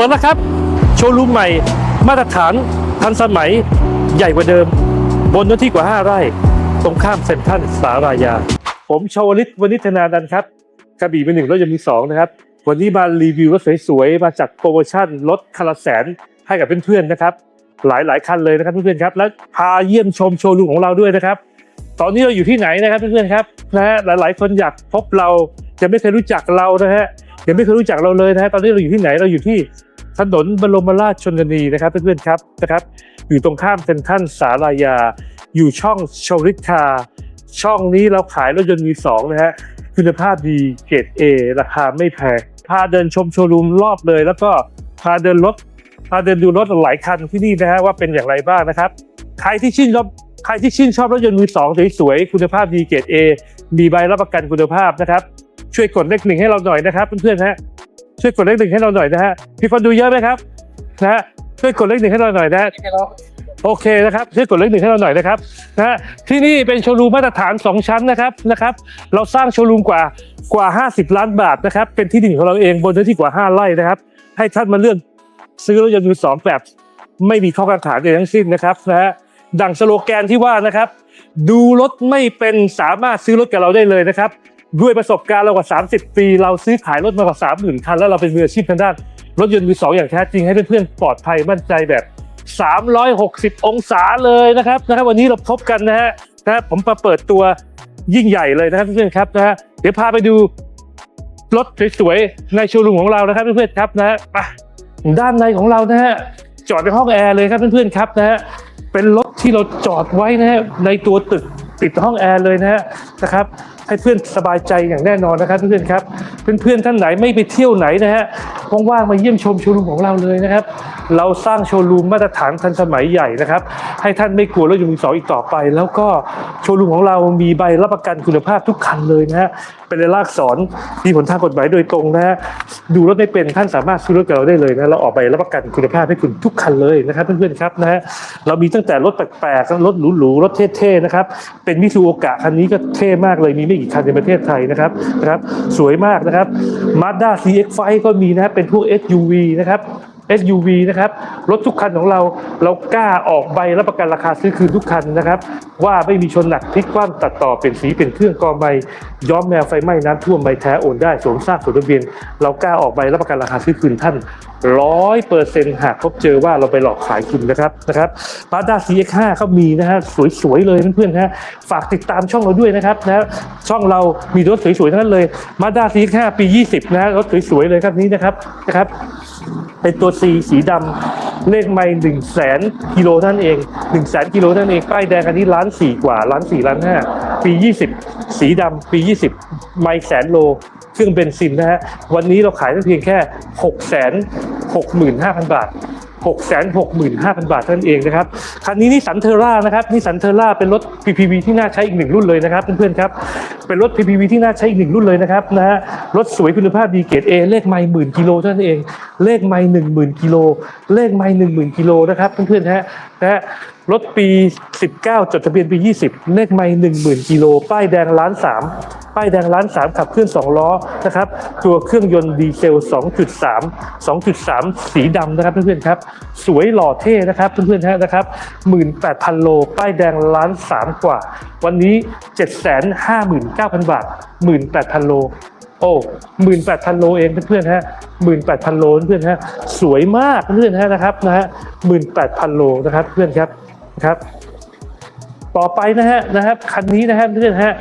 ปิดแล้วครับ โชว์รูมใหม่ มาตรฐานทันสมัยใหญ่กว่าเดิม บนเนื้อที่กว่า 5 ไร่ ตรงข้ามเซ็นทรัลสารายา ผมชาวลิตวณิธนาดันครับกระบี่เป็นหนึ่งรถยนต์มีสองนะครับ วันนี้มารีวิวรถสวยๆ มาจัดโปรโมชั่นลดคันละแสนให้กับเพื่อนๆนะครับ หลายๆคันเลยนะครับเพื่อนๆครับ และพาเยี่ยมชมโชว์รูมของเราด้วยนะครับ ตอนนี้เราอยู่ที่ไหนนะครับเพื่อนๆครับนะฮะหลายๆ คนอยากพบเราจะไม่เคยรู้จักเรานะฮะยังไม่เคยรู้จักเราเลยนะฮะตอนนี้เราอยู่ที่ไหนเราอยู่ที่ ถนนบรมราชชนนีนะครับเพื่อนๆครับนะครับ อยู่ตรงข้ามเซ็นทรัลสารายา อยู่ช่องโชริคาช่องนี้เราขายรถยนต์มือสองนะฮะคุณภาพดีเกรด A ราคาไม่แพงพาเดินชมโชว์รูมรอบเลย แล้วก็พาเดินรถพาเดินดูรถหลายคันที่นี่นะฮะว่าเป็นอย่างไรบ้างนะครับใครที่ชื่นชอบใครที่ชื่นชอบรถยนต์มือสองสวยๆคุณภาพดีเกรด A มีใบรับประกันคุณภาพนะครับ ช่วยกดเลขหนึ่งให้เราหน่อยนะครับเพื่อนๆฮะ ช่วยกดเลขหนึ่งให้เราหน่อยนะฮะมีคนดูเยอะไหมครับนะฮะช่วยกดเลขหนึ่งให้เราหน่อยนะฮะ โอเคนะครับช่วยกดเลขหนึ่งให้เราหน่อยนะครับนะฮะที่นี่เป็นโชว์รูมมาตรฐาน 2 ชั้นนะครับนะครับ เราสร้างโชว์รูมกว่ากว่า 50 ล้านบาทนะครับ เป็นที่ดินของเราเองบนเนื้อที่กว่า 5 ไร่นะครับ ให้ท่านมาเลือกซื้อรถยนต์มือสองแบบ ไม่มีข้อกังขาใดทั้งสิ้นนะครับนะฮะดังสโลแกนที่ว่านะครับ ดูรถไม่เป็นสามารถซื้อรถกับเราได้เลยนะครับ ด้วยประสบการณ์เรากว่า 30 ปี เราซื้อขายรถมากว่า 30,000 คัน แล้วเราเป็นมืออาชีพทางด้าน รถยนต์มือสองอย่างแท้จริงให้เพื่อนๆปลอดภัยมั่นใจแบบ 360 องศาเลยนะครับนะครับวันนี้เราพบกันนะฮะนะฮะผมมาเปิดตัวยิ่งใหญ่เลยนะครับเพื่อนๆครับนะฮะเดี๋ยวพาไปดูรถสวยๆในโชว์รูมของเรานะครับเพื่อนๆครับนะฮะไปด้านในของเรานะฮะจอดในห้องแอร์เลยครับเพื่อนๆครับนะฮะเป็นรถที่เราจอดไว้นะฮะในตัวตึกติดห้องแอร์เลยนะฮะนะครับ ให้เพื่อนสบายใจอย่างแน่นอนนะครับเพื่อนๆครับเพื่อนๆท่านไหนไม่ไปเที่ยวไหนนะฮะว่างๆมาเยี่ยมชมชว์รูมของเราเลยนะครับ เราสร้างโชว์รูมมาตรฐานทันสมัยใหญ่นะครับ ให้ท่านไม่กลัวรถยนต์มือสองอีกต่อไป แล้วก็โชว์รูมของเรามีใบรับประกันคุณภาพทุกคันเลยนะฮะเป็นรายลักษณ์สอนมีผลทางกฎหมายโดยตรงนะฮะดูรถไม่เป็นท่านสามารถซื้อรถกับเราได้เลยนะเราออกใบรับประกันคุณภาพให้คุณทุกคันเลยนะครับเพื่อนๆครับนะฮะเรามีตั้งแต่รถแปลกๆรถหรูๆรถเท่ๆนะครับเป็นมิซูโอกะคันนี้ก็เท่มากเลยมีไม่กี่คันในประเทศไทยนะครับนะครับสวยมากนะครับ Mazda CX-5 ก็มีนะเป็นพวก SUV นะครับ SUV นะครับ รถทุกคันของเราเรากล้าออกใบรับประกันราคาซื้อคืนทุกคันนะครับ ว่าไม่มีชนหนักพลิกคว่ำตัดต่อเปลี่ยนสีเป็นเครื่องกอใบย้อมแมวไฟไหม้น้ำท่วมใบแท้โอนได้สวมซากสวมทะเบียนเรากล้าออกใบรับประกันราคาซื้อคืนท่านร้อยเปอร์เซ็นต์หากพบเจอว่าเราไปหลอกขายคุณนะครับนะครับ Mazda CX-5 เขามีนะฮะสวยๆเลยเพื่อนๆฮะฝากติดตามช่องเราด้วยนะครับนะช่องเรามีรถสวยๆทั้งนั้นเลย Mazda CX-5 ปี 20 นะรถสวยๆเลยครับนี้นะครับนะครับ เป็นตัว C สีดำเลขไม่หนึ่งแสนกิโลท่านั่นเองหนึ่งแสนกิโลท่านั่นเองป้ายแดงอันนี้ล้านสี่กว่าล้านสี่ล้านห้าปียี่สิบสีดำปียี่สิบไม่แสนโลเครื่องเบนซินนะฮะวันนี้เราขายได้เพียงแค่หกแสนหกหมื่นห้าพันบาท 6 6 5 0 0 0 บาทเท่านั้นเองนะครับ คันนี้นี่สันเทอร่านะครับนี่สันเทอร่าเป็นรถ PPV ที่น่าใช้อีกหนึ่งรุ่นเลยนะครับเพื่อนๆครับเป็นรถ PPV ที่น่าใช้อีกหนึ่งรุ่นเลยนะครับนะฮะรถสวยคุณภาพดีเกรด A เลขไม่หมื่นกิโลเท่านั้นเอง เลขไม่หนึ่งหมื่นกิโลเลขไม่หนึ่งหมื่นกิโลนะครับเพื่อนๆฮะนะฮะ รถปี 19 จดทะเบียนปี 20 เลขไม่หนึ่งหมื่นกิโล ป้ายแดงล้านสามป้ายแดงล้านสามขับเคลื่อนสองล้อนะครับ ตัวเครื่องยนต์ดีเซล 2.3 2.3 สีดำนะครับเพื่อนๆครับ สวยหล่อเท่นะครับเพื่อนๆฮะนะครับ 18,000 โล ป้ายแดงล้านสามกว่า วันนี้ 759,000 บาท 18,000 โลโอ้หมื่นแปดพันโลเองเพื่อนๆฮะหมื่นแปดพันโลเพื่อนๆฮะ สวยมากเพื่อนๆฮะนะครับนะฮะหมื่นแปดพันโลนะครับเพื่อนครับ ครับ ต่อไปนะฮะนะครับคันนี้นะฮะเพื่อนฮะ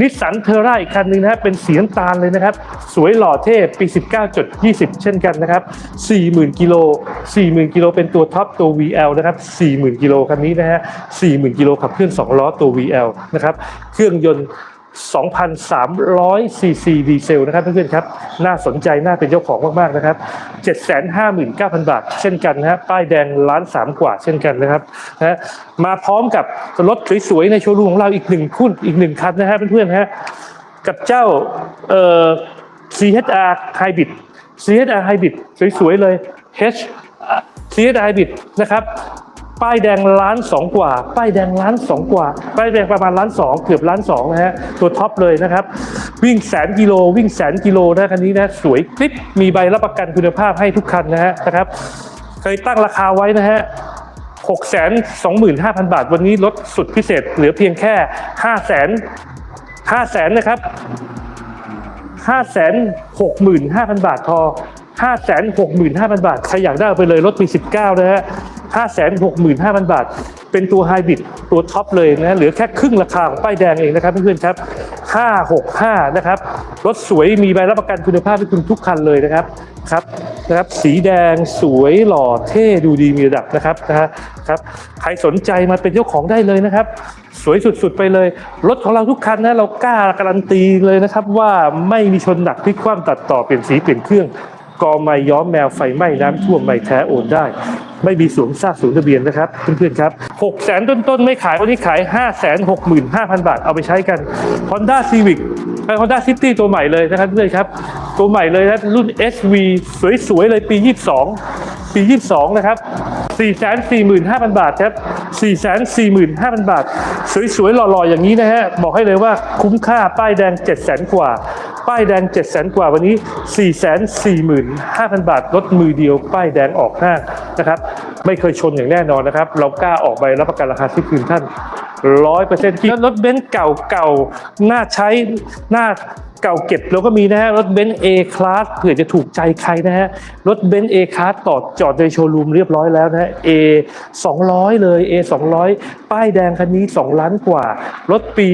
นิสสันเทอร่าอีกคันหนึ่งนะฮะเป็นสีน้ำตาลเลยนะครับ สวยหล่อเท่ปี 19.20 เช่นกันนะครับ 40,000 กิโล 40,000 กิโลเป็นตัวท็อปตัว VL นะครับ 40,000 กิโลคันนี้นะฮะ 40,000 กิโลขับเคลื่อน 2 ล้อตัว VL นะครับ เครื่องยนต์ 2,300 ซีซีดีเซลนะครับเพื่อนๆครับ น่าสนใจ น่าเป็นเจ้าของมากๆนะครับ 759,000 บาท เช่นกันนะฮะป้ายแดงล้านสามกว่าเช่นกันนะครับนะมาพร้อมกับรถสวยๆในโชว์รูมของเราอีกหนึ่งคู่อีกหนึ่งคันนะฮะเพื่อนๆฮะกับเจ้าเอ่อ CHR Hybrid CHR Hybrid สวยๆเลย H CHR Hybrid นะครับ ป้ายแดงล้านสองกว่า ป้ายแดงล้านสองกว่า ป้ายแดงประมาณล้านสองเกือบล้านสองนะฮะ ตัวท็อปเลยนะครับ วิ่งแสนกิโลวิ่งแสนกิโลนะคันนี้นะ สวยคลิป มีใบรับประกันคุณภาพให้ทุกคันนะฮะนะครับ เคยตั้งราคาไว้นะฮะ6 2 5 0 0 0 บาท วันนี้ลดสุดพิเศษเหลือเพียงแค่5 0 0 0 0 5 0 0 0 0นะครับ5 6 5 0 0 0บาทพอ5 6 5 0 0 0บาท ใครอยากได้ไปเลยลดปี19นะฮะ 5 6 5 0 0 0 บาท เป็นตัวไฮบริดตัวท็อปเลยนะเหลือแค่ครึ่งราคาของป้ายแดงเองนะครับเพื่อนๆครับ 565 นะครับ รถสวยมีใบรับประกันคุณภาพให้คุณทุกคันเลยนะครับครับนะครับสีแดงสวยหล่อเท่ดูดีมีระดับนะครับนะฮะครับใครสนใจมาเป็นเจ้าของได้เลยนะครับ สวยสุดๆไปเลย รถของเราทุกคันนะเรากล้าการันตีเลยนะครับว่าไม่มีชนหนักพลิกคว่ำตัดต่อเปลี่ยนสีเปลี่ยนเครื่อง กอไม่ย้อมแมวไฟไหม้น้ำท่วมไม่แท้โอนได้ ไม่มีสวมซากสูงทะเบียนนะครับเพื่อนๆครับ6 0 0 0 0ต้นๆไม่ขายวันนี้ขาย 5 6 5 0 0 0 บาทเอาไปใช้กัน Honda Civic ไป Honda City ตัวใหม่เลยนะครับเพื่อนครับ ตัวใหม่เลยนะรุ่น SV สวยๆเลยปี 22 ปี 22 นะครับ 445,000 บาทครับ 445,000 บาท สวยๆหล่อๆอย่างนี้นะฮะบอกให้เลยว่าคุ้มค่าป้ายแดง 700,000 กว่า ป้ายแดง700,000กว่าวันนี้ 445,000 บาทรถมือเดียว ป้ายแดงออกหน้างนะครับไม่เคยชนอย่างแน่นอนนะครับ เรากล้าออกใบรับประกันราคาที่คืนท่านร้อยเปอร์เซ็นต์ที่รถเบนซ์เก่าเก่าๆน่าใช้น่า เก่าเก็บเราก็มีนะฮะรถเบนซ์ A Class เผื่อจะถูกใจใครนะฮะรถเบนซ์ A Class ต่อจอดในโชว์รูมเรียบร้อยแล้วนะฮะ A 200เลย A 200ป้ายแดงคันนี้ 2 ล้านกว่า รถปี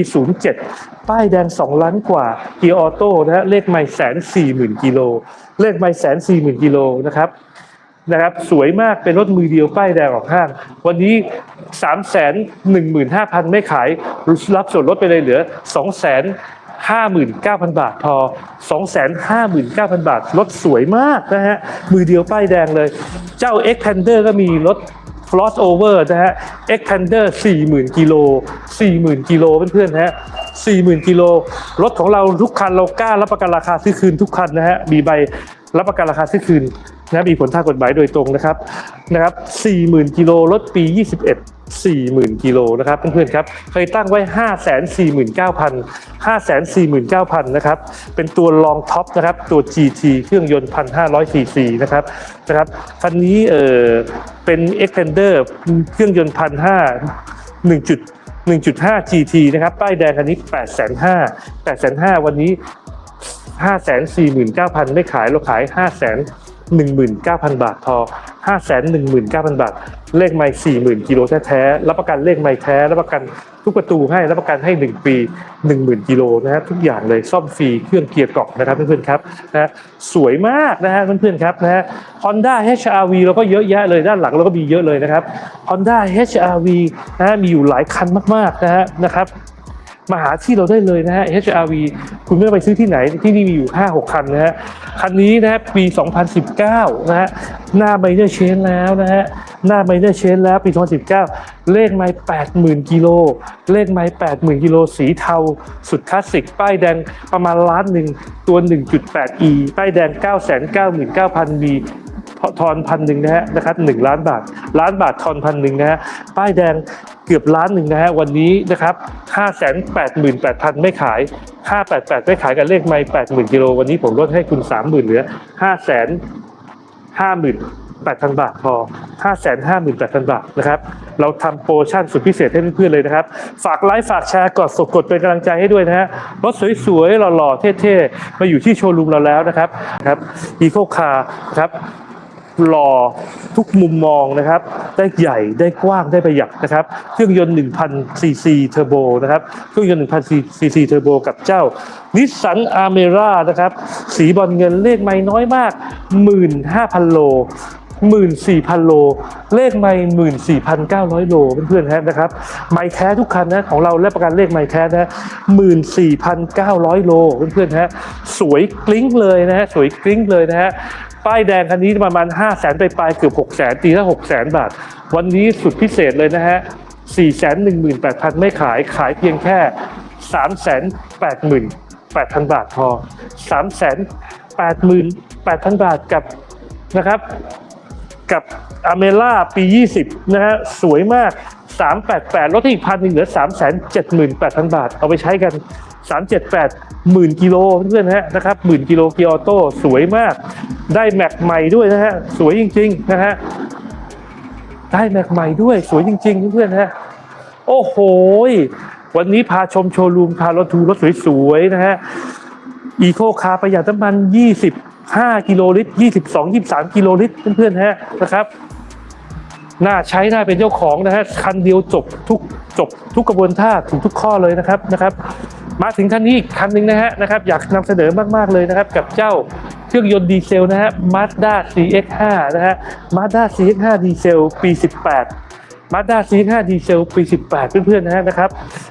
07 ป้ายแดง 2 ล้านกว่าเกียร์ออโต้นะฮะเลขไม่แสนสี่หมื่นกิโลเลขไม่แสนสี่หมื่นกิโลนะครับนะครับสวยมากเป็นรถมือเดียวป้ายแดงออกห้าง วันนี้ 3 1 5 0 0 0 ไม่ขายรับส่วนลดไปเลยเหลือ2 5 9 0 0 0 บาทพอ 2 5 9 0 0 0 บาท รถสวยมากนะฮะ มือเดียวป้ายแดงเลย เจ้า X Pander ก็มีรถ cross over นะฮะ X Pander 40,000 กิโล 40,000 กิโลเพื่อนๆนะฮะ 40,000 กิโล รถของเราทุกคันเรากล้ารับประกันราคาซื้อคืนทุกคันนะฮะ มีใบรับประกันราคาซื้อคืนนะมีผลทางกฎหมายโดยตรงนะครับนะครับ 40,000 กิโล รถปี 21 40,000 กิโลนะครับเพื่อนๆครับเคยตั้งไว้ 549,000 549,000 นะครับ เป็นตัวลองท็อปนะครับ ตัว GT เครื่องยนต์ 1,500 cc นะครับนะครับคันนี้เออเป็น Extender เครื่องยนต์ 1,500 1. 1.5 GT นะครับ ป้ายแดงคันนี้ 8,500 8,500 วันนี้ 549,000 ไม่ขายเราขาย 5 19,000 บาทพอ519,000 บาท เลขไม่40,000กิโลแท้ๆรับประกันเลขไม่แท้รับประกันทุกประตูให้รับประกันให้ 1 ปี 10,000กิโลนะฮะทุกอย่างเลยซ่อมฟรีเครื่องเกียร์กล่องนะครับเพื่อนๆครับนะฮะสวยมากนะฮะเพื่อนๆครับนะฮะ Honda HRV เราก็เยอะแยะเลยด้านหลังเราก็มีเยอะเลยนะครับ Honda HRV นะฮะมีอยู่หลายคันมากๆนะฮะนะครับ มาหาที่เราได้เลยนะฮะ HRV คุณไม่ต้องไปซื้อที่ไหนที่นี่มีอยู่ 5 6 คันนะฮะ คันนี้นะฮะปี 2019 นะฮะ หน้าไมเนอร์เชนแล้วนะฮะ หน้าไมเนอร์เชนแล้วปี 2019 เลขไม้80,000 กิโล เลขไม้80,000 กิโล สีเทา สุดคลาสสิก ป้ายแดงประมาณล้านหนึ่งตัว 1.8e ป้ายแดง 999,000 มี ทอนพันหนึ่งนะฮะนะครับหนึ่งล้านบาท ล้านบาททอนพันหนึ่งนะฮะ ป้ายแดง เกือบล้านหนึ่งนะฮะวันนี้นะครับห้าแสนแปดหมื่นแปดพันไม่ขายห้าแปดแปดไม่ขายกันเลขไม่แปดหมื่นกิโลวันนี้ผมลดให้คุณสามหมื่นเหลือห้าแสนห้าหมื่นแปดพันบาทพอห้าแสนห้าหมื่นแปดพันบาทนะครับเราทำโปรชั่นสุดพิเศษให้เพื่อนๆเลยนะครับ ฝากไลค์ฝากแชร์กดสกดเป็นกำลังใจให้ด้วยนะฮะรถสวยๆหล่อๆเท่ๆมาอยู่ที่โชว์รูมเราแล้วนะครับครับอีโคคาร์ครับ หล่อทุกมุมมองนะครับ ได้ใหญ่ได้กว้างได้ประหยัดนะครับ เครื่องยนต์1,000ซีซีเทอร์โบนะครับ เครื่องยนต์1,000ซีซีเทอร์โบกับเจ้านิสสันอาเมร่านะครับ สีบอลเงินเลขไม่น้อยมาก 15,000 โล14,000 โล เลขไม่14,900 โล เพื่อนๆฮะนะครับ ไม่แท้ทุกคันนะของเราและประกันเลขไม่แท้นะ14,900 โล เพื่อนๆฮะ สวยกลิ้งเลยนะฮะ สวยกลิ้งเลยนะฮะ ป้ายแดงคันนี้ประมาณ 5 0 0แสนไปปลายๆเกือบ6 0แสนตีละ6 0แสนบาท วันนี้สุดพิเศษเลยนะฮะ 4 1 8 0 0 0 ไม่ขายขายเพียงแค่ 3 8 8 0 0 0 บาทพอ 3 8 8 0 0 0 บาทกับนะครับกับอเมล่าปี 20 นะฮะ สวยมาก 388ลดอีกพันหนึ่งเหลือ 378,000 บาท เอาไปใช้กัน 378หมื่นกิโลเพื่อนๆฮะนะครับหมื่นกิโลเกียร์ออโต้สวยมาก ได้แม็กใหม่ด้วยนะฮะสวยจริงๆนะฮะได้แม็กใหม่ด้วยสวยจริงๆเพื่อนๆฮะโอ้โหวันนี้พาชมโชว์รูมพารถทูรถสวยๆนะฮะอีโคคาร์ประหยัดน้ำมัน 25 กิโลลิตร 22 23 กิโลลิตรเพื่อนๆฮะนะครับ น่าใช้น่าเป็นเจ้าของนะฮะคันเดียวจบทุกจบทุกกระบวนท่าถูกทุกข้อเลยนะครับนะครับ มาถึงคันนี้อีกคันหนึ่งนะฮะนะครับอยากนำเสนอมากๆเลยนะครับ กับเจ้าเครื่องยนต์ดีเซลนะฮะ Mazda CX5 นะฮะ Mazda CX5 ดีเซลปี 18 Mazda CX5 ดีเซลปี 18 เพื่อนๆนะฮะนะครับ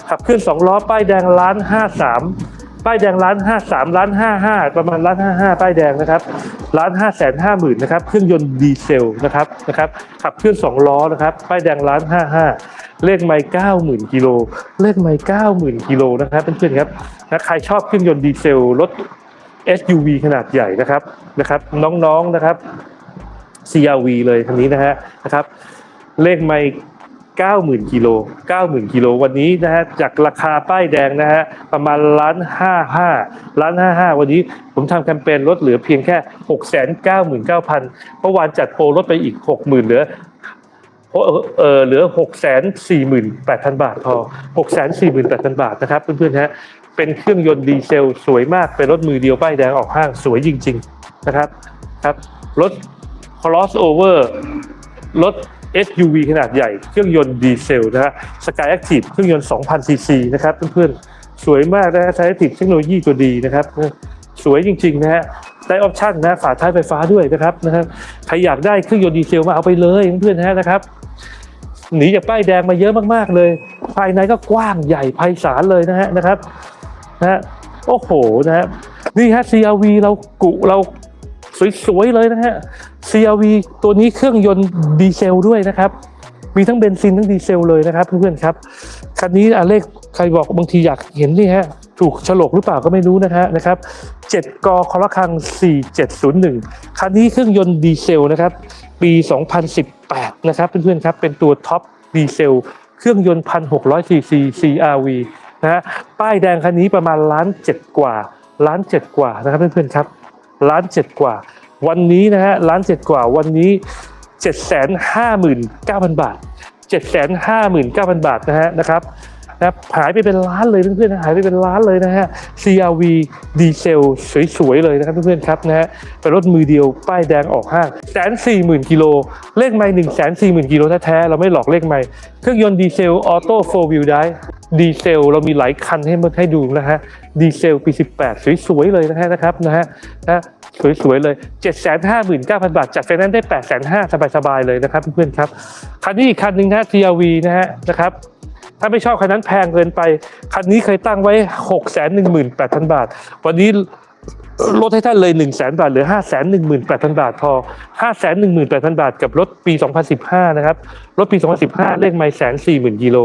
ขับเคลื่อน2ล้อป้ายแดงล้าน53 ป้ายแดงล้าน53ล้าน55ประมาณล้าน55ป้ายแดงนะครับล้าน5แสน5หมื่นนะครับเครื่องยนต์ดีเซลนะครับนะครับขับเคลื่อน2ล้อนะครับป้ายแดงล้าน55เลขไมล์90,000กิโลเลขไมล์90,000กิโลนะครับเพื่อนๆครับนะใครชอบเครื่องยนต์ดีเซลรถ SUV ขนาดใหญ่นะครับนะครับน้องๆนะครับ CRV เลยคันนี้นะฮะนะครับเลขไม่ 90,000กิโล90,000กิโลวันนี้นะฮะจากราคาป้ายแดงนะฮะประมาณล้านห้าห้าล้านห้าห้าวันนี้ผมทำแคมเปญลดเหลือเพียงแค่ 6 9 9 0 0 0เมื่อวานจัดโปรลดไปอีก 60,000เหลือเออเออเหลือ 648,000 บาทพอ 648,000 บาทนะครับ เพื่อนๆฮะเป็นเครื่องยนต์ดีเซลสวยมาก เป็นรถมือเดียวป้ายแดงออกห้างสวยจริง ๆ นะครับครับรถ crossover รถ SUV ขนาดใหญ่เครื่องยนต์ดีเซลนะฮะ Sky Active เครื่องยนต์ 2,000 ซีซีนะครับเพื่อนๆ สวยมากนะฮะ Sky Active เทคโนโลยีตัวดีนะครับ สวยจริงๆนะฮะได้ออปชั่นนะฝาท้ายไฟฟ้าด้วยนะครับนะครับใครอยากได้เครื่องยนต์ดีเซลมาเอาไปเลยเพื่อนๆนะนะครับหนีจากป้ายแดงมาเยอะมากๆเลย ภายในก็กว้างใหญ่ไพศาลเลยนะฮะนะครับนะฮะโอ้โหนะฮะนี่ฮะ CRV เรากุเรา สวยๆเลยนะฮะ CRV ตัวนี้เครื่องยนต์ดีเซลด้วยนะครับมีทั้งเบนซินทั้งดีเซลเลยนะครับเพื่อนๆครับคันนี้อะเลขใครบอกบางทีอยากเห็นนี่ฮะถูกฉลกหรือเปล่าก็ไม่รู้นะฮะนะครับ7กคอละครัง 4701 คันนี้เครื่องยนต์ดีเซลนะครับ ปี 2018 นะครับเพื่อนๆครับเป็นตัวท็อปดีเซลเครื่องยนต์ 1,600ซีซี CRV นะฮะป้ายแดงคันนี้ประมาณล้านเจ็ดกว่าล้านเจ็ดกว่านะครับเพื่อนๆครับ ล้านเจ็ดกว่า วันนี้นะฮะล้านเจ็ดกว่าวันนี้เจ็ดแสนห้าหมื่นเก้าพันบาทเจ็ดแสนห้าหมื่นเก้าพันบาทนะฮะนะครับ นะหายไปเป็นล้านเลยเพื่อนๆนะหายไปเป็นล้านเลยนะฮะ CRV ดีเซลสวยๆเลยนะครับเพื่อนๆครับนะฮะเป็นรถมือเดียวป้ายแดงออกห้างแสนสี่หมื่นกิโลเลขไม่หนึ่งแสนสี่หมื่นกิโลแท้ๆเราไม่หลอกเลขไม่เครื่องยนต์ดีเซลออโต้โฟร์วิลได้ดีเซลเรามีหลายคันให้มาให้ดูนะฮะดีเซลปี 18 สวยๆเลยนะฮะนะครับนะฮะนะสวยๆเลย 759,000 บาท จัดไฟแนนซ์ได้ 8 5 0 0 0สบายๆเลยนะครับเพื่อนๆครับ คันนี้อีกคันหนึ่งนะ TRV นะฮะนะครับ ถ้าไม่ชอบคันนั้นแพงเกินไป คันนี้เคยตั้งไว้ 618,000 บาท วันนี้ลดให้ท่านเลย 1 0 0 0 0 0บาทหลือ 518,000 บาทพอ 518,000 บาท กับรถปี 2015 นะครับ รถปี 2015 เลขไม่แสนสี่หมื่นกิโล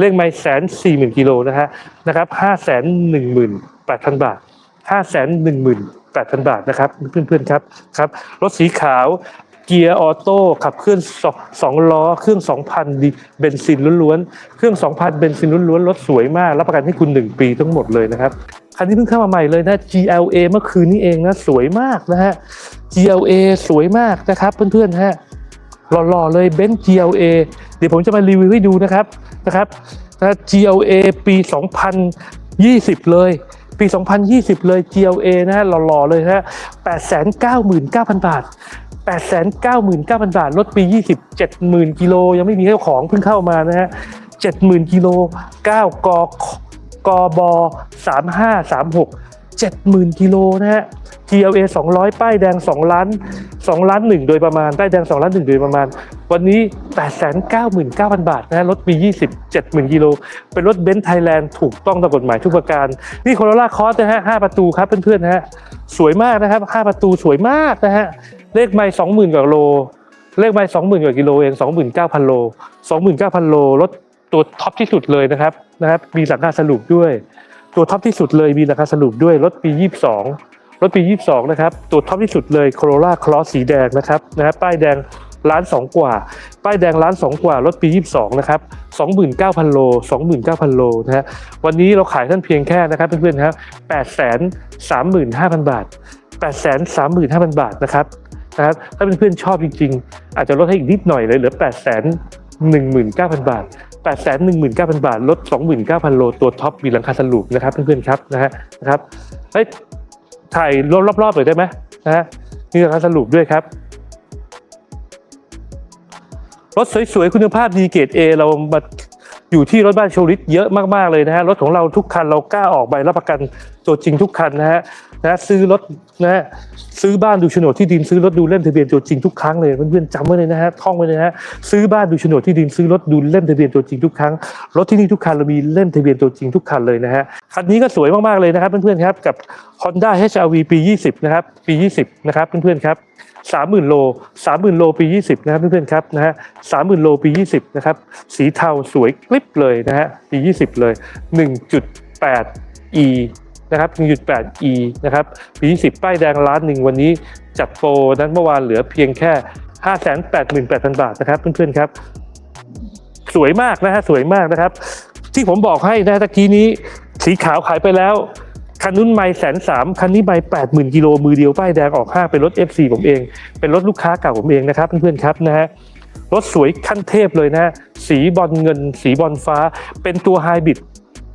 เลขไม่แสนสี่หมื่นกิโลนะฮะ นะครับ518,000 บาท518,000 บาทนะครับ เพื่อนๆครับ ครับ รถสีขาว เกียร์ออโต้ขับเคลื่อนสองล้อ เครื่อง 2,000ดีเบนซินล้วนๆ เครื่อง 2,000 เบนซินล้วนๆ รถสวยมาก รับประกันให้คุณ 1 ปีทั้งหมดเลยนะครับ คันนี้เพิ่งเข้ามาใหม่เลยนะ GLA เมื่อคืนนี้เองนะ สวยมากนะฮะ GLA สวยมากนะครับเพื่อนๆฮะหล่อๆเลยเบนซ์ GLA เดี๋ยวผมจะมารีวิวให้ดูนะครับนะครับนะ GLA ปี 2020 เลยปี 2020 เลย GLA นะฮะหล่อๆ เลยนะฮะ899,000 บาท 899,000บาทรถปี 20 70,000 กิโล ยังไม่มีเจ้าของเพิ่งเข้ามานะฮะ 70,000 กิโล9กกบ3536 70,000 กิโลนะฮะ GLA 200 ป้ายแดง 2 ล้าน 2 ล้าน 1 โดยประมาณ ป้ายแดง 2 ล้าน 1 โดยประมาณ วันนี้ 899,000 บาทนะฮะ รถปี 20 70,000 กิโล เป็นรถเบนซ์ไทยแลนด์ถูกต้องตามกฎหมายทุกประการ นี่โคโรล่าคอสนะฮะ 5 ประตูครับเพื่อนๆนะฮะ สวยมากนะครับ 5 ประตูสวยมากนะฮะ เลขไม่20,000กว่าโล เลขไม่20,000กว่ากิโลเอง29,000โล29,000โลรถตัวท็อปที่สุดเลยนะครับนะครับ มีราคาสรุปด้วย ตัวท็อปที่สุดเลยมีราคาสรุปด้วยรถปี22รถปี 22 นะครับ ตัวท็อปที่สุดเลย Corolla Cross สีแดงนะครับนะฮะป้ายแดงล้านสองกว่า ป้ายแดงล้านสองกว่า รถปี 22 นะครับ 29,000 โล 29,000 โลนะฮะ วันนี้เราขายท่านเพียงแค่นะครับเพื่อนๆครับ835,000 บาท 835,000 บาทนะครับ นะครับถ้าเพื่อนๆชอบจริง ๆ อาจจะลดให้อีกนิดหน่อยเลยเหลือ 819,000 บาท 819,000 บาท ลด 29,000 โลตัวท็อปมีหลังคาสลูปนะครับเพื่อนๆครับนะฮะนะครับเฮ้ยถ่ายรอบๆหน่อยได้ไหมนะฮะมีหลังคาสลูปด้วยครับรถสวยๆคุณภาพดีเกรด A เรามา อยู่ที่รถบ้านโชว์ลิตเยอะมากๆเลยนะฮะรถของเราทุกคันเรากล้าออกใบรับประกันตัวจริงทุกคันนะฮะนะซื้อรถนะฮะซื้อบ้านดูโฉนดที่ดินซื้อรถดูเล่มทะเบียนตัวจริงทุกครั้งเลยเพื่อนๆจำไว้เลยนะฮะท่องไว้เลยนะฮะซื้อบ้านดูโฉนดที่ดินซื้อรถดูเล่มทะเบียนตัวจริงทุกครั้งรถที่นี่ทุกคันเรามีเล่มทะเบียนตัวจริงทุกคันเลยนะฮะคันนี้ก็สวยมากๆเลยนะครับเพื่อนๆครับกับ Honda HR-V ปี 20 นะครับปี 20 นะครับเพื่อนๆครับ สามหมื่นโลสามหมื่นโลปียี่สิบนะครับเพื่อนๆครับนะฮะสามหมื่นโลปียี่สิบนะครับสีเทาสวยกลิบเลยนะฮะปียี่สิบเลยหนึ่งจุดแปด e นะครับหนึ่งจุดแปด e นะครับปียี่สิบป้ายแดงล้านหนึ่งวันนี้จัดโปรนั้นเมื่อวานเหลือเพียงแค่ห้าแสนแปดหมื่นแปดพันบาทนะครับเพื่อนๆครับ สวยมากนะฮะสวยมากนะครับ ที่ผมบอกให้นะตะกี้นี้สีขาวขายไปแล้ว คันนู้นไม่แสนสามคันนี้ไม่แปดหมื่นกิโลมือเดียวป้ายแดงออกห้างเป็นรถ FC ผมเอง เป็นรถลูกค้าเก่าผมเองนะครับเพื่อนๆครับนะฮะรถสวยขั้นเทพเลยนะฮะสีบอลเงิน สีบอลฟ้า เป็นตัวไฮบริด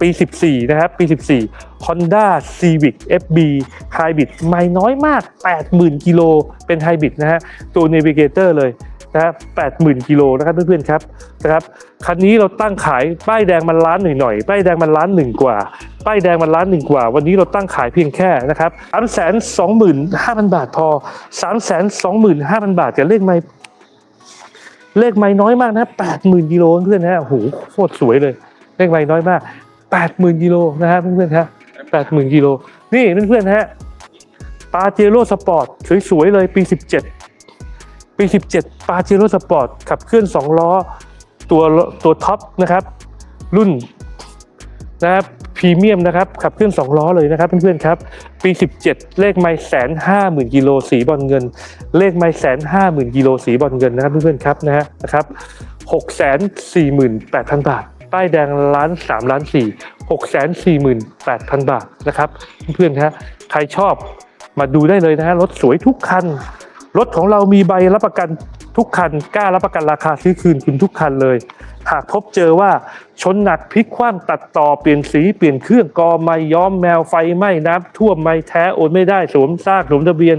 ปี 14 นะครับ ปี 14 Honda Civic FB Hybrid ไม่น้อยมาก 80,000 กิโล เป็นไฮบริดนะฮะ ตัว Navigator เลย นะฮะ80,000กิโลนะครับเพื่อนๆครับนะครับคันนี้เราตั้งขายป้ายแดงมันล้านหน่อยๆป้ายแดงมันล้านหนึ่งกว่า ป้ายแดงมันล้านหนึ่งกว่า วันนี้เราตั้งขายเพียงแค่นะครับสามแสนสองหมื่นห้าพันบาทพอสามแสนสองหมื่นห้าพันบาทจะเลขไม่เลขไม่น้อยมากนะแปดหมื่นกิโลเพื่อนนะโอ้โหโคตรสวยเลย เลขไม่น้อยมากแปดหมื่นกิโลนะฮะเพื่อนๆฮะแปดหมื่นกิโลนี่เพื่อนๆฮะปาเจโร่สปอร์ตสวยๆเลยปีสิบเจ็ด ปีสิบเจ็ดปาเจโร่สปอร์ตขับเคลื่อนสองล้อ ตัวตัวท็อปนะครับ รุ่นนะครับพรีเมียมนะครับ ขับเคลื่อน 2 ล้อเลยนะครับเพื่อนๆครับ ปี 17 เลขไม่แสนห้าหมื่นกิโลสีบอลเงิน เลขไม่แสนห้าหมื่นกิโลสีบอลเงินนะครับเพื่อนๆครับนะฮะนะครับหกแสนสี่หมื่นแปดพันบาท ป้ายแดงล้านสามล้านสี่หกแสนสี่หมื่นแปดพันบาทนะครับ เพื่อนๆฮะใครชอบมาดูได้เลยนะฮะรถสวยทุกคัน รถของเรามีใบรับประกันทุกคันกล้ารับประกันราคาซื้อคืนคุณทุกคันเลยหากพบเจอว่าชนหนักพลิกคว่ำตัดต่อเปลี่ยนสีเปลี่ยนเครื่องกอไม่ย้อมแมวไฟไหม้น้ำท่วมไม่แท้โอนไม่ได้สวมซากสวมทะเบียน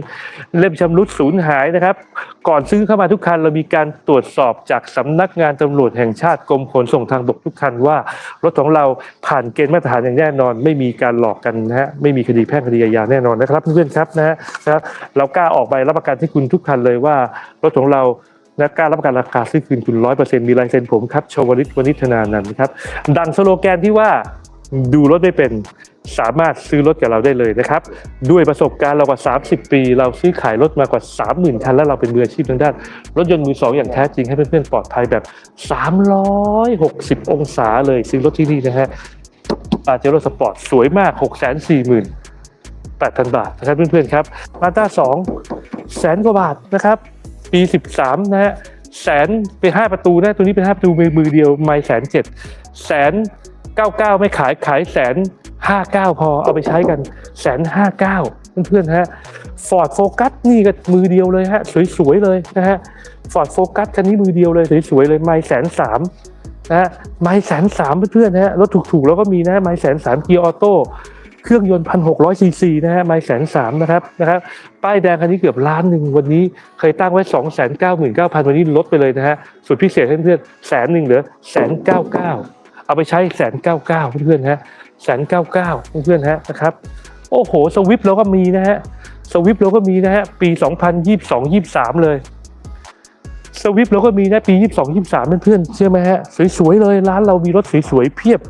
เล่มชำรุดสูญหายนะครับ ก่อนซื้อเข้ามาทุกคันเรามีการตรวจสอบจากสำนักงานตำรวจแห่งชาติกรมขนส่งทางบกทุกคันว่า รถของเราผ่านเกณฑ์มาตรฐานอย่างแน่นอน ไม่มีการหลอกกันนะฮะไม่มีคดีแพ่งคดีอาญาแน่นอนนะครับเพื่อนๆครับนะฮะนะครับเรากล้าออกใบรับประกันให้คุณทุกคันเลยว่า รถของเรา นะกล้ารับประกันราคาซื้อคืนคุณร้อยเปอร์เซ็นต์มีลายเซ็นผมครับชวลิตวณิธนานันท์ครับดังสโลแกนที่ว่าดูรถไม่เป็นสามารถซื้อรถกับเราได้เลยนะครับ ด้วยประสบการณ์เรากว่า 30 ปี เราซื้อขายรถมากว่า 30,000 คัน และเราเป็นมืออาชีพทางด้าน รถยนต์มือสองอย่างแท้จริงให้เพื่อนๆปลอดภัยแบบ 360 องศาเลยซื้อรถที่นี่นะฮะปาเจโร่สปอร์ตสวยมาก 640,000 8,000 บาทนะครับเพื่อนๆครับมาต้า2แสนกว่าบาทนะครับ ปี13นะฮะแสนเป็น5ประตูนะตัวนี้เป็น5ประตูมือมือเดียวไม่แสนเจ็ดแสนเก้าเก้าไม่ขายขายแสนห้าเก้าพอเอาไปใช้กันแสนห้าเก้าเพื่อนๆฮะฟอร์ดโฟกัสนี่ก็มือเดียวเลยฮะสวยๆเลยนะฮะฟอร์ดโฟกัสคันนี้มือเดียวเลยสวยๆเลยไม่แสนสามนะฮะไม่แสนสามเพื่อนๆนะฮะรถถูกๆแล้วก็มีนะฮะไม่แสนสามเกียร์ออโต้ เครื่องยนต์พันหกร้อยซีซีนะฮะไม่แสนสามนะครับนะครับป้ายแดงคันนี้เกือบล้านหนึ่งวันนี้เคยตั้งไว้สองแสนเก้าหมื่นเก้าพันวันนี้ลดไปเลยนะฮะสุดพิเศษให้เพื่อนแสนหนึ่งเหลือแสนเก้าเก้าเอาไปใช้แสนเก้าเก้าเพื่อนๆฮะแสนเก้าเก้าเพื่อนๆฮะนะครับโอ้โหสวิฟเราก็มีนะฮะสวิฟเราก็มีนะฮะปีสองพันยี่สิบสองยี่สิบสามเลยสวิฟเราก็มีนะปี 22 23 เพื่อนๆเชื่อไหมฮะสวยๆเลยร้านเรามีรถสวยๆเพียบ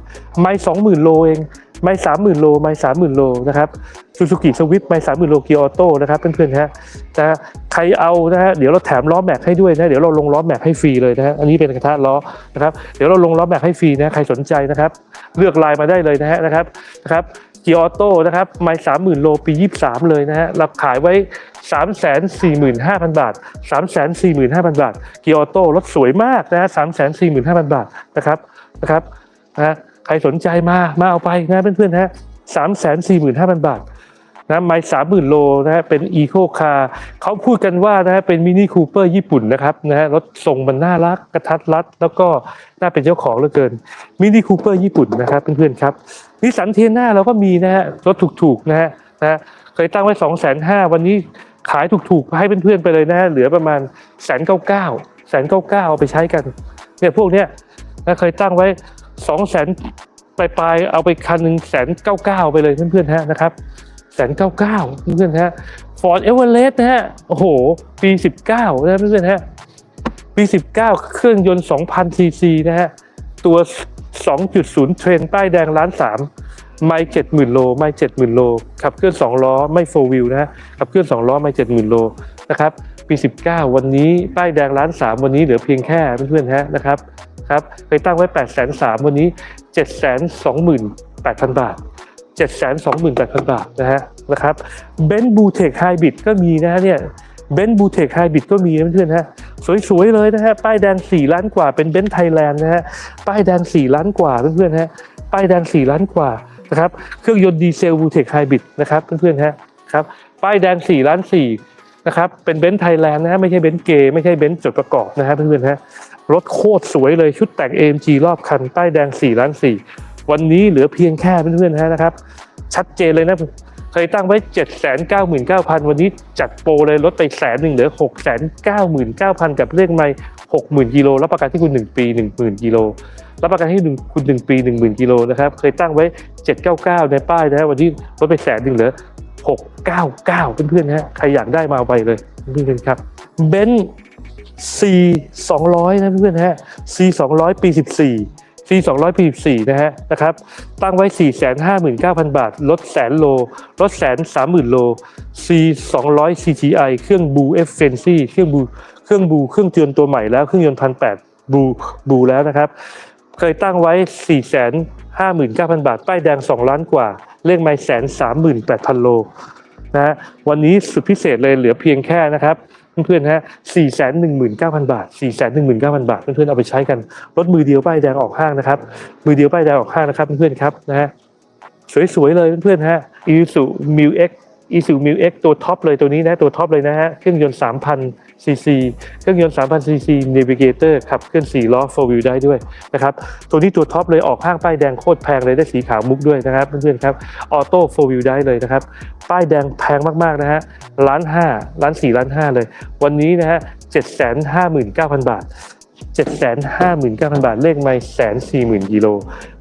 ไม่ 20,000 โลเอง ไม่30,000โลไม่30,000โลนะครับซูซูกิสวิฟไม่30,000โลเกียร์ออโต้นะครับเพื่อนๆฮะจะใครเอานะฮะเดี๋ยวเราแถมล้อแม็กให้ด้วยนะเดี๋ยวเราลงล้อแม็กให้ฟรีเลยนะฮะอันนี้เป็นกระทะล้อนะครับเดี๋ยวเราลงล้อแม็กให้ฟรีนะใครสนใจนะครับเลือกลายมาได้เลยนะฮะนะครับนะครับเกียร์ออโต้นะครับไม่สามหมื่นโลปียี่สามเลยนะฮะเราขายไว้สามแสนสี่หมื่นห้าพันบาทสามแสนสี่หมื่นห้าพันบาทเกียร์ออโต้รถสวยมากนะฮะสามแสนสี่หมื่นห้าพันบาทนะครับนะครับนะ ครสนใจมา มาเอาไปนะเพื่อนๆนะฮะสามแสนสี่หมื่นห้าพันบาทนะไม่สามหมื่นโลนะฮะเป็นอีโคคาร์เขาพูดกันว่านะฮะเป็นมินิคูเปอร์ญี่ปุ่นนะครับนะฮะรถทรงมันน่ารักกระทัดรัด แล้วก็น่าเป็นเจ้าของเหลือเกินมินิคูเปอร์ญี่ปุ่นนะครับเพื่อนๆครับนิสสันเทียน่าเราก็มีนะฮะรถถูกๆนะฮะนะฮะเคยตั้งไว้สองแสนห้าวันนี้ขายถูกๆให้เพื่อนๆไปเลยนะฮะเหลือประมาณแสนเก้าเก้าแสนเก้าเก้าเอาไปใช้กันเนี่ยพวกเนี้ยนะเคยตั้งไว้ สองแสนปลายๆเอาไปคันหนึ่งแสนเก้าเก้าไปเลยเพื่อนๆฮะนะครับแสนเก้าเก้าเพื่อนๆฮะฟอร์ดเอเวอเรสต์นะฮะโอ้โห ปีสิบเก้านะเพื่อนๆฮะปีสิบเก้าเครื่องยนต์สองพันซีซีนะฮะตัว2.0เทรนป้ายแดงล้านสามไม่เจ็ดหมื่นโลไม่เจ็ดหมื่นโลขับเคลื่อนสองล้อไม่โฟวิวนะฮะขับเคลื่อนสองล้อไม่เจ็ดหมื่นโลนะครับปี19วันนี้ป้ายแดงล้านสามวันนี้เหลือเพียงแค่เพื่อนๆฮะนะครับ ครับเคยตั้งไว้8 3 0 0 0วันนี้7 2 8 0 0 0บาท7 2 8 0 0 0บาทนะฮะนะครับเบนซ์บูเทคไฮบริดก็มีนะฮะเนี่ยเบนซ์บูเทคไฮบริดก็มีนะเพื่อนๆฮะสวยๆเลยนะฮะป้ายแดง 4 ล้านกว่าเป็นเบนซ์ไทยแลนด์นะฮะป้ายแดง 4 ล้านกว่าเพื่อนๆฮะป้ายแดง 4 ล้านกว่านะครับเครื่องยนต์ดีเซลบูเทคไฮบริดนะครับเพื่อนๆฮะครับป้ายแดง 4 ล้าน4นะครับเป็นเบนซ์ไทยแลนด์นะฮะไม่ใช่เบนซ์เกย์ไม่ใช่เบนซ์จดประกอบนะฮะเพื่อนๆฮะ รถโคตรสวยเลยชุดแต่ง AMG รอบคันป้ายแดง4ล้าน4วันนี้เหลือเพียงแค่เพื่อนๆนะครับ ชัดเจนเลยนะเคยตั้งไว้ 799,000 วันนี้จัดโปรเลยลดไปแสนหนึ่งเหลือ 699,000 กับเลขไม่60,000กิโลรับประกันที่คุณ 1 ปี 10,000กิโลรับประกันให้คุณ 1 ปี 10,000กิโลนะครับเคยตั้งไว้ 799 ในป้ายนะฮะวันนี้ลดไปแสนหนึ่งเหลือ 699 เพื่อนๆนะฮะใครอยากได้มาเอาไปเลยเพื่อนๆครับเบนซ์ C 200นะเพื่อนๆฮะ C 200ปี14 C 200ปี14นะฮะนะครับตั้งไว้ 459,000 บาท ลดแสนโล ลดแสนสามหมื่นโล C 200 CGI เครื่องบู F f e n c y เครื่องบูเครื่องบูเครื่องเตือนตัวใหม่แล้ว เครื่องยนต์พันแปดบูบูแล้วนะครับ เคยตั้งไว้ 459,000 บาท ป้ายแดง 2 ล้านกว่า เลขไม่แสนสามหมื่นแปดพันโลนะฮะวันนี้สุดพิเศษเลยเหลือเพียงแค่นะครับ เพื่อนๆฮะสี่แสนหนึ่งหมื่นเก้าพันบาทสี่แสนหนึ่งหมื่นเก้าพันบาท เพื่อนๆเอาไปใช้กันรถมือเดียวป้ายแดงออกห้างนะครับ มือเดียวป้ายแดงออกห้างนะครับเพื่อนๆครับนะฮะสวยๆเลยเพื่อนๆฮะอีซูมิวเอ็กอีซูมิวเอ็กตัวท็อปเลยตัวนี้นะตัวท็อปเลยนะฮะเครื่องยนต์สามพัน ซีซีเครื่องยนต์3,000ซีซีเนวิเกเตอร์ขับเคลื่อน4ล้อ4 wheel ได้ด้วยนะครับตัวนี้ตัวท็อปเลยออกห้างป้ายแดงโคตรแพงเลยได้สีขาวมุกด้วยนะครับเพื่อนๆครับออโต้4 wheel ได้เลยนะครับป้ายแดงแพงมากๆนะฮะล้านห้าล้านสี่ล้านห้าเลย วันนี้นะฮะเจ็ดแสนห้าหมื่นเก้าพันบาท เจ็ดแสนห้าหมื่นเก้าพันบาท เลขไม่แสนสี่หมื่นกิโล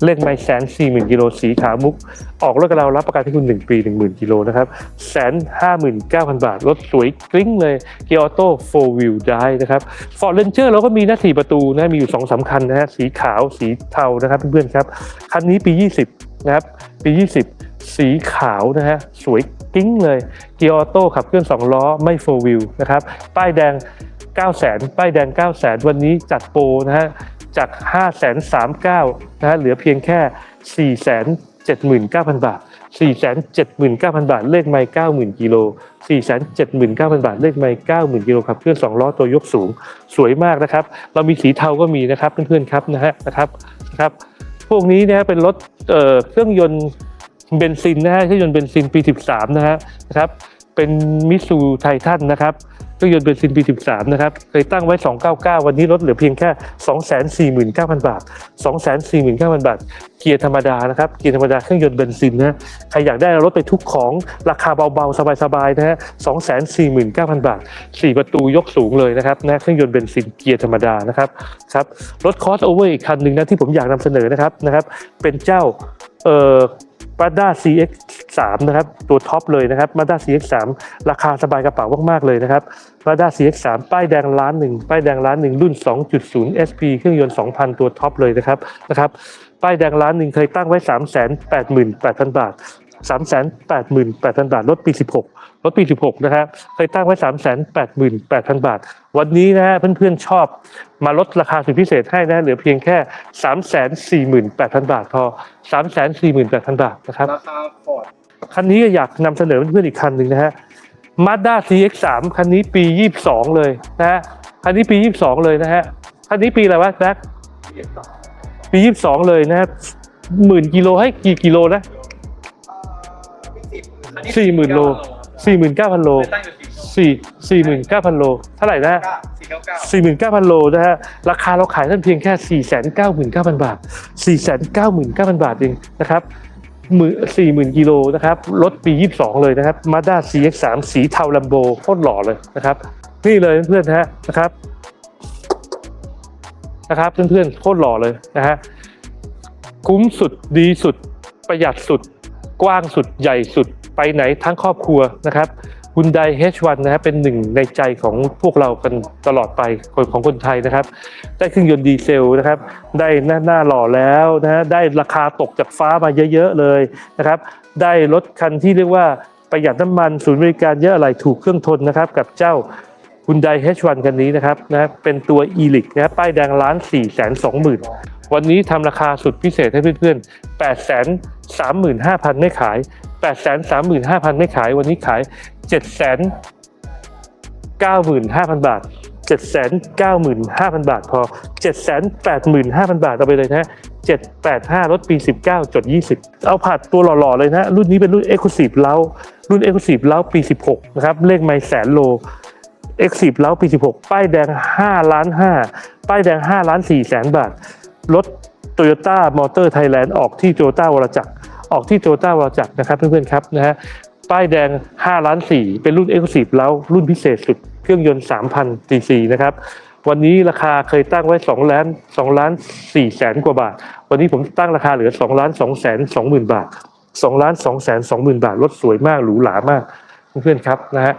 เลขไม่แสนสี่หมื่นกิโล สีขาวมุก ออกรถกับเรารับประกันที่คุณหนึ่งปีหนึ่งหมื่นกิโลนะครับแสนห้าหมื่นเก้าพันบาท รถสวยกริ้งเลยเกียร์ออโต้โฟร์วิวได้นะครับฟอร์ดเรนเจอร์เราก็มีหน้าสี่ประตูนะมีอยู่สองสามคัญนะฮะสีขาวสีเทานะครับเพื่อนๆครับ คันนี้ปี 20 นะครับ ปี 20 สีขาวนะฮะสวยกิ้งเลยเกียร์ออโต้ขับเคลื่อน2ล้อไม่โฟร์วิวนะครับป้ายแดง 9 0 0 0 0ป้ายแดง 9 0 0 0 0 วันนี้จัดโปรนะฮะจาก 5 3 9 0 0นะฮะเหลือเพียงแค่ 4 7 9 0 0 0 บาท 4 7 9 0 0 0 บาท เลขไม่90,000 กิโล 4 7 9 0 0 0 บาท เลขไม่90,000 กิโลครับเคลื่อน2ล้อตัวยกสูง สวยมากนะครับ เรามีสีเทาก็มีนะครับเพื่อนๆครับนะฮะนะครับนะครับ พวกนี้นะฮะเป็นรถเเครื่องยนต์เบนซินนะฮะเครื่องยนต์เบนซินปี 13 นะฮะนะครับ เป็นมิสูไททันนะครับ เครื่องยนต์เบนซินปี 13 นะครับ เคยตั้งไว้ 299 วันนี้ลดเหลือเพียงแค่ 249,000 บาท 249,000 บาท เกียร์ธรรมดานะครับ เกียร์ธรรมดาเครื่องยนต์เบนซินนะฮะใครอยากได้รถไปทุกของราคาเบาๆ สบายๆ นะฮะ 249,000 บาท 4 ประตูยกสูงเลยนะครับนะเครื่องยนต์เบนซินเกียร์ธรรมดานะครับครับรถคอสโอเวอร์อีกคันหนึ่งนะที่ผมอยากนำเสนอนะครับนะครับเป็นเจ้าเอ่อ Mazda CX-3 นะครับตัวท็อปเลยนะครับ Mazda CX-3 ราคาสบายกระเป๋ามากๆเลยนะครับ Mazda CX-3 ป้ายแดงล้านหนึ่งป้ายแดงล้านหนึ่งรุ่น 2.0 SP เครื่องยนต์ 2,000 ตัวท็อปเลยนะครับนะครับป้ายแดงล้านหนึ่งเคยตั้งไว้ 388,000 บาท 3 8 8 0 0 0บาทรถปี16รถปี16นะครับเคยตั้งไว้3 8 8 0 0 0บาท วันนี้นะฮะเพื่อนๆชอบมาลดราคาสุดพิเศษให้นะเหลือเพียงแค่3 4 8 0 0 0บาทพอ3 4 8 0 0 0บาทนะครับราคาฟอร์ดคันนี้ก็อยากนำเสนอเพื่อนๆอีกคันหนึ่งนะฮะ Mazda CX-3 คันนี้ปี 22 เลยนะฮะคันนี้ปี 22 เลยนะฮะคันนี้ปีอะไรวะแบ็คปี 22 เลยนะฮะหมื่นกิโลให้กี่กิโลนะ สี่หมื่นโล49,000โลตั้งอยู่สี่4 49,000โลเท่าไหร่นะฮะเก้าสี่เก้าเก้า49,000โลนะฮะราคาเราขายท่านเพียงแค่499,000บาท499,000บาทเองนะครับหมื่นสี่หมื่นกิโลนะครับรถปี22เลยนะครับ Mazda CX-3 สีเทาลัมโบโคตรหล่อเลยนะครับ นี่เลยเพื่อนๆนะฮะนะครับนะครับเพื่อนๆโคตรหล่อเลยนะฮะคุ้มสุดดีสุดประหยัดสุด กว้างสุดใหญ่สุด ไปไหนทั้งครอบครัวนะครับฮุนได H1 นะครับเป็นหนึ่งในใจของพวกเรากันตลอดไปคนของคนไทยนะครับ ได้เครื่องยนต์ดีเซลนะครับ ได้หน้าหน้าหล่อแล้วนะฮะได้ราคาตกจากฟ้ามาเยอะๆเลยนะครับ ได้รถคันที่เรียกว่าประหยัดน้ำมันศูนย์บริการเยอะอะไรถูกเครื่องทนนะครับ กับเจ้าฮุนได H1 คันนี้นะครับนะเป็นตัว e l i c นะครับป้ายแดงล้าน4 2 0 0 0 0 วันนี้ทำราคาสุดพิเศษให้เพื่อนๆ 8 3 5 0 0 0 ไม่ขาย 8 3 5 0 0 0 ไม่ขายวันนี้ขาย 7 95,000 บาท 795,000 บาทพอ 785,000 บาทเอาไปเลยนะ785 รถปี 19 จด 20 เอาผัดตัวหล่อๆ เลยนะ รุ่นนี้เป็นรุ่น Exclusive เล้ารุ่น Exclusive เล้าปี 16 นะครับ เลขไมล์แสนโล e X10 เล้าปี 16 ป้ายแดง 5 ล้าน 5 ป้ายแดง 5 ล้าน4แสนบาท รถ Toyota Motor Thailand ออกที่ Toyota วรจักร ออกที่โตโยต้าวรจักรนะครับเพื่อนๆครับนะฮะป้ายแดง 5 ล้าน 4 เป็นรุ่น X10 เล้วรุ่นพิเศษสุดเครื่องยนต์ 3,000 cc นะครับวันนี้ราคาเคยตั้งไว้2ล้าน2ล้าน4แสนกว่าบาท วันนี้ผมตั้งราคาเหลือ2ล้าน2แสน2หมื่นบาท2ล้าน2แสน2หมื่นบาทรถสวยมากหรูหรามากเพื่อนๆครับนะฮะ